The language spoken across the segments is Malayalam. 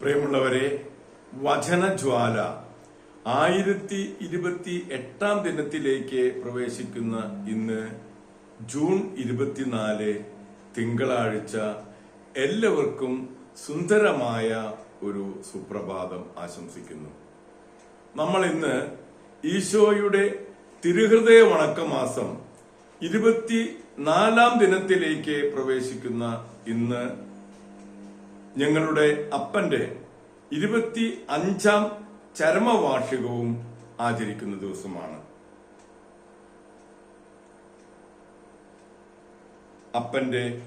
പ്രിയമുള്ളവരെ വചനജ്വാല ആയിരത്തി ഇരുപത്തി എട്ടാം ദിനത്തിലേക്ക് പ്രവേശിക്കുന്ന ഇന്ന് ജൂൺ ഇരുപത്തിനാല് തിങ്കളാഴ്ച എല്ലാവർക്കും സുന്ദരമായ ഒരു സുപ്രഭാതം ആശംസിക്കുന്നു. നമ്മൾ ഇന്ന് ഈശോയുടെ തിരുഹൃദയ വണക്കമാസം ഇരുപത്തി നാലാം ദിനത്തിലേക്ക് പ്രവേശിക്കുന്ന ഇന്ന് ഞങ്ങളുടെ അപ്പന്റെ ഇരുപത്തി അഞ്ചാം ചരമവാർഷികവും ആചരിക്കുന്ന ദിവസമാണ്. അപ്പന്റെ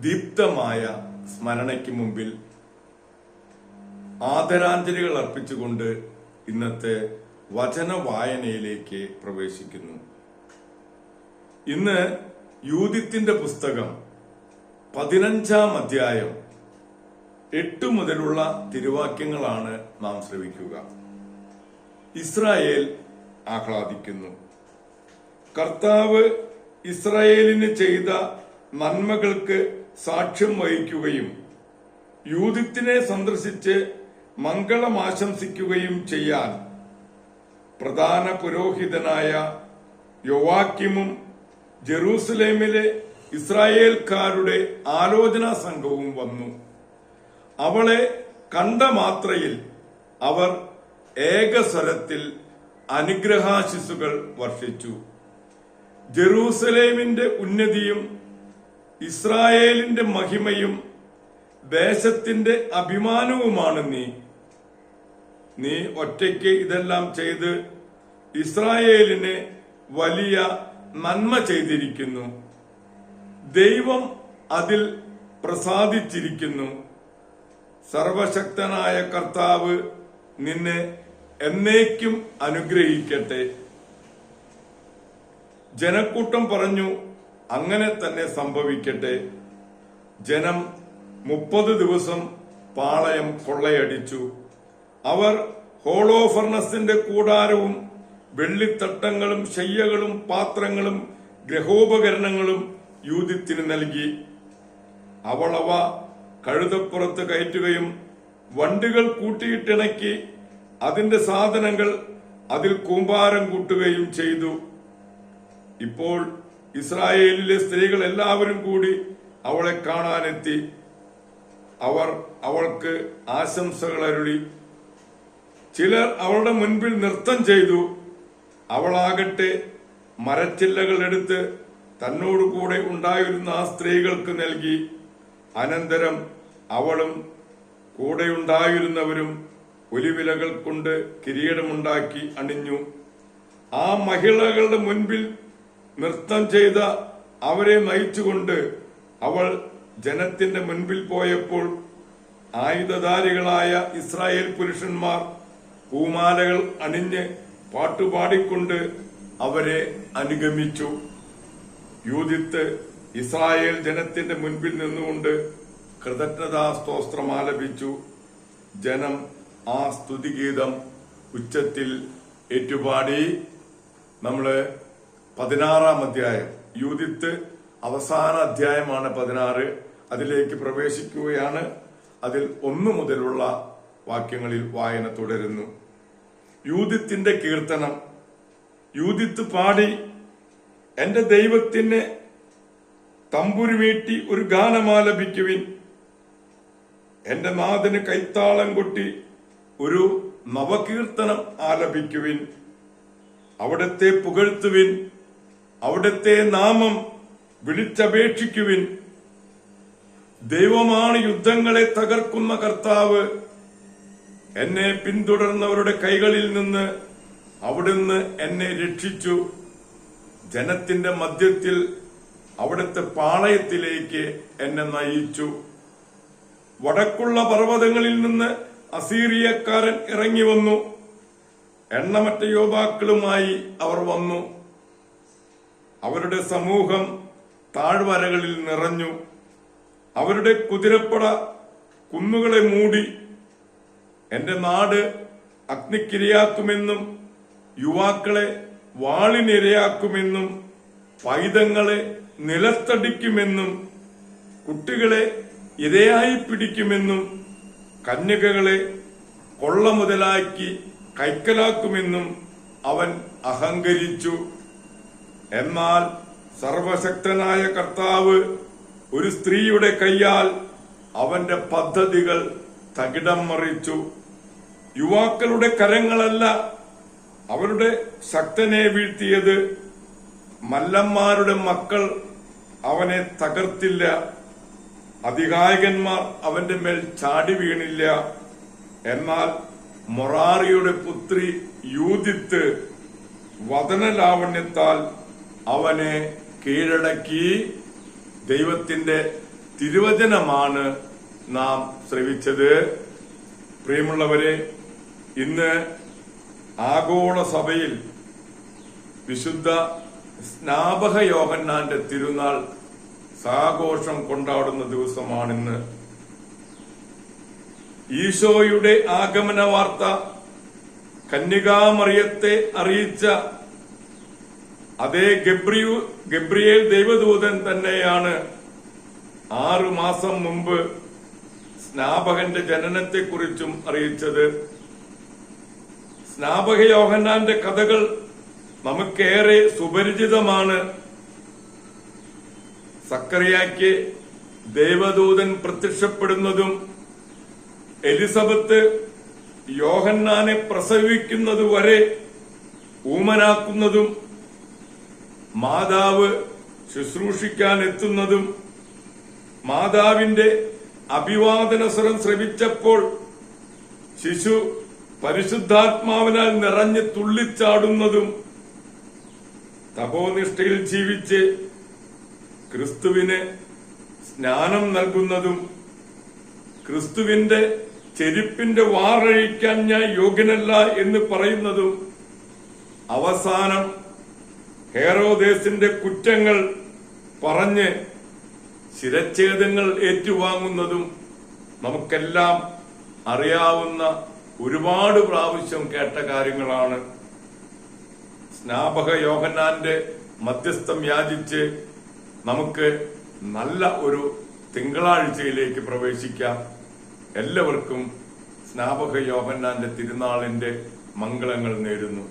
ദീപ്തമായ സ്മരണയ്ക്ക് മുമ്പിൽ ആദരാഞ്ജലികൾ അർപ്പിച്ചുകൊണ്ട് ഇന്നത്തെ വചന വായനയിലേക്ക് പ്രവേശിക്കുന്നു. ഇന്ന് യൂതിത്തിന്റെ പുസ്തകം പതിനഞ്ചാം അധ്യായം എട്ട് മുതലുള്ള തിരുവാക്യങ്ങളാണ് നാം ശ്രവിക്കുക. ഇസ്രായേൽ ആഹ്ലാദിക്കുന്നു. കർത്താവ് ഇസ്രായേലിന് ചെയ്ത നന്മകൾക്ക് സാക്ഷ്യം വഹിക്കുകയും യൂതിത്തിനെ സന്ദർശിച്ച് മംഗളം ആശംസിക്കുകയും ചെയ്യാൻ പ്രധാന പുരോഹിതനായ യോവാക്യമും ജെറൂസലേമിലെ ഇസ്രായേൽക്കാരുടെ ആലോചനാ സംഘവും വന്നു. അവളെ കണ്ട മാത്രയിൽ അവർ ഏകസ്വരത്തിൽ അനുഗ്രഹാശിസുകൾ വർഷിച്ചു. ജെറൂസലേമിന്റെ ഉന്നതിയും ഇസ്രായേലിന്റെ മഹിമയും ദേശത്തിന്റെ അഭിമാനവുമാണ് നീ നീ ഒറ്റയ്ക്ക് ഇതെല്ലാം ചെയ്ത് ഇസ്രായേലിന് വലിയ നന്മ ചെയ്തിരിക്കുന്നു. ദൈവം അതിൽ പ്രസാദിച്ചിരിക്കുന്നു. സർവശക്തനായ കർത്താവ് നിന്നെ എന്നേക്കും അനുഗ്രഹിക്കട്ടെ. ജനക്കൂട്ടം പറഞ്ഞു അങ്ങനെ തന്നെ സംഭവിക്കട്ടെ. ജനം മുപ്പത് ദിവസം പാളയം കൊള്ളയടിച്ചു. അവർ ഹോളോഫർണസിന്റെ കൂടാരവും വെള്ളിത്തട്ടങ്ങളും ശയ്യകളും പാത്രങ്ങളും ഗ്രഹോപകരണങ്ങളും യൂതിത്തിന് നൽകി. അവളവ കഴുതപ്പുറത്ത് കയറ്റുകയും വണ്ടികൾ കൂട്ടിയിട്ടിണക്കി അതിന്റെ സാധനങ്ങൾ അതിൽ കൂമ്പാരം കൂട്ടുകയും ചെയ്തു. ഇപ്പോൾ ഇസ്രായേലിലെ സ്ത്രീകൾ എല്ലാവരും കൂടി അവളെ കാണാനെത്തി. അവർ അവൾക്ക് ആശംസകൾ അരുളി. ചിലർ അവളുടെ മുൻപിൽ നൃത്തം ചെയ്തു. അവളാകട്ടെ മരച്ചില്ലകൾ എടുത്ത് തന്നോട് കൂടെ ഉണ്ടായിരുന്ന ആ സ്ത്രീകൾക്ക് നൽകി. അനന്തരം അവളും കൂടെയുണ്ടായിരുന്നവരും ഒലിവിലകൾ കൊണ്ട് കിരീടമുണ്ടാക്കി അണിഞ്ഞു. ആ മഹിളകളുടെ മുൻപിൽ നൃത്തം ചെയ്ത അവരെ നയിച്ചുകൊണ്ട് അവൾ ജനത്തിന്റെ മുൻപിൽ പോയപ്പോൾ ആയുധധാരികളായ ഇസ്രായേൽ പുരുഷന്മാർ പൂമാലകൾ അണിഞ്ഞ് പാട്ടുപാടിക്കൊണ്ട് അവരെ അനുഗമിച്ചു. യൂതിത്ത് ഇസ്രായേൽ ജനത്തിന്റെ മുൻപിൽ നിന്നുകൊണ്ട് കൃതജ്ഞതാ സ്തോത്രം ആലപിച്ചു. ജനം ആ സ്തുതിഗീതം ഉച്ചത്തിൽ ഏറ്റുപാടി. നമ്മൾ പതിനാറാം അധ്യായം. യൂതിത്ത് അവസാന അധ്യായമാണ് പതിനാറ്. അതിലേക്ക് പ്രവേശിക്കുകയാണ്. അതിൽ ഒന്നു മുതലുള്ള വാക്യങ്ങളിൽ വായന തുടരുന്നു. യൂതിത്തിന്റെ കീർത്തനം. യൂതിത്ത് പാടി എന്റെ ദൈവത്തിന് തമ്പുരുമീട്ടി ഒരു ഗാനമാലപിക്കുവിൻ എന്റെ നാഥന് കൈത്താളം കൊട്ടി ഒരു നവകീർത്തനം ആലപിക്കുവിൻ. അവിടത്തെ പുകഴ്ത്തുവിൻ. അവിടത്തെ നാമം വിളിച്ചപേക്ഷിക്കുവിൻ. ദൈവമാണ് യുദ്ധങ്ങളെ തകർക്കുന്ന കർത്താവ്. എന്നെ പിന്തുടർന്നവരുടെ കൈകളിൽ നിന്ന് അവിടുന്ന് എന്നെ രക്ഷിച്ചു. ജനത്തിന്റെ മധ്യത്തിൽ അവിടുത്തെ പാളയത്തിലേക്ക് എന്നെ നയിച്ചു. വടക്കുള്ള പർവതങ്ങളിൽ നിന്ന് അസീറിയക്കാരൻ ഇറങ്ങി വന്നു. എണ്ണമറ്റ യോദ്ധാക്കളുമായി അവർ വന്നു. അവരുടെ സമൂഹം താഴ്വരകളിൽ നിറഞ്ഞു. അവരുടെ കുതിരപ്പട കുന്നുകളെ മൂടി. എന്റെ നാട് അഗ്നിക്കിരയാക്കുമെന്നും യുവാക്കളെ വാളിനിരയാക്കുമെന്നും പൈതങ്ങളെ നിലത്തടിക്കുമെന്നും കുട്ടികളെ ഇരയായി പിടിക്കുമെന്നും കന്യകകളെ കൊള്ള മുതലാക്കി കൈക്കലാക്കുമെന്നും അവൻ അഹങ്കരിച്ചു. എന്നാൽ സർവശക്തനായ കർത്താവ് ഒരു സ്ത്രീയുടെ കൈയാൽ അവന്റെ പദ്ധതികൾ തകിടം മറിച്ചു. യുവാക്കളുടെ കരങ്ങളല്ല അവരുടെ ശക്തനെ വീഴ്ത്തിയത്. മല്ലന്മാരുടെ മക്കൾ അവനെ തകർത്തില്ല. അധികായകന്മാർ അവന്റെ മേൽ ചാടി വീണില്ല. എന്നാൽ മൊറാറിയുടെ പുത്രി യൂതിത്ത് വതനലാവണ്യത്താൽ അവനെ കീഴടക്കി. ദൈവത്തിന്റെ തിരുവചനമാണ് നാം ശ്രവിച്ചത്. പ്രിയമുള്ളവരെ ഇന്ന് ആഗോള സഭയിൽ വിശുദ്ധ സ്നാപക യോഹന്നാന്റെ തിരുനാൾ സാഘോഷം കൊണ്ടാടുന്ന ദിവസമാണിന്ന്. ഈശോയുടെ ആഗമന വാർത്ത കന്യകാമറിയത്തെ അറിയിച്ച അതേ ഗബ്രിയു ഗബ്രിയേൽ ദൈവദൂതൻ തന്നെയാണ് ആറു മാസം മുമ്പ് സ്നാപകന്റെ ജനനത്തെക്കുറിച്ചും അറിയിച്ചത്. സ്നാപക യോഹന്നാന്റെ കഥകൾ നമുക്കേറെ സുപരിചിതമാണ് സക്കറിയാക്ക് ദേവദൂതൻ പ്രത്യക്ഷപ്പെടുന്നതും എലിസബത്ത് യോഹന്നാനെ പ്രസവിക്കുന്നതുവരെ ഊമനാക്കുന്നതും മാതാവ് ശുശ്രൂഷിക്കാൻ എത്തുന്നതും മാതാവിന്റെ അഭിവാദന സ്വരം ശ്രവിച്ചപ്പോൾ ശിശു പരിശുദ്ധാത്മാവിനാൽ നിറഞ്ഞ് തുള്ളിച്ചാടുന്നതും തപോനിഷ്ഠയിൽ ജീവിച്ച് ക്രിസ്തുവിന് സ്നാനം നൽകുന്നതും ക്രിസ്തുവിന്റെ ചെരുപ്പിന്റെ വാറഴിക്കാൻ ഞാൻ യോഗ്യനല്ല എന്ന് പറയുന്നതും അവസാനം ഹേറോദേസിന്റെ കുറ്റങ്ങൾ പറഞ്ഞ് ശിരച്ഛേദങ്ങൾ ഏറ്റുവാങ്ങുന്നതും നമുക്കെല്ലാം അറിയാവുന്ന ഒരുപാട് പ്രാവശ്യം കേട്ട കാര്യങ്ങളാണ്. സ്നാപക യോഹന്നാന്റെ മധ്യസ്ഥം യാചിച്ച് നമുക്ക് നല്ല ഒരു തിങ്കളാഴ്ചയിലേക്ക് പ്രവേശിക്കാം. എല്ലാവർക്കും സ്നാപക യോഹന്നാന്റെ തിരുനാളിന്റെ മംഗളങ്ങൾ നേരുന്നു.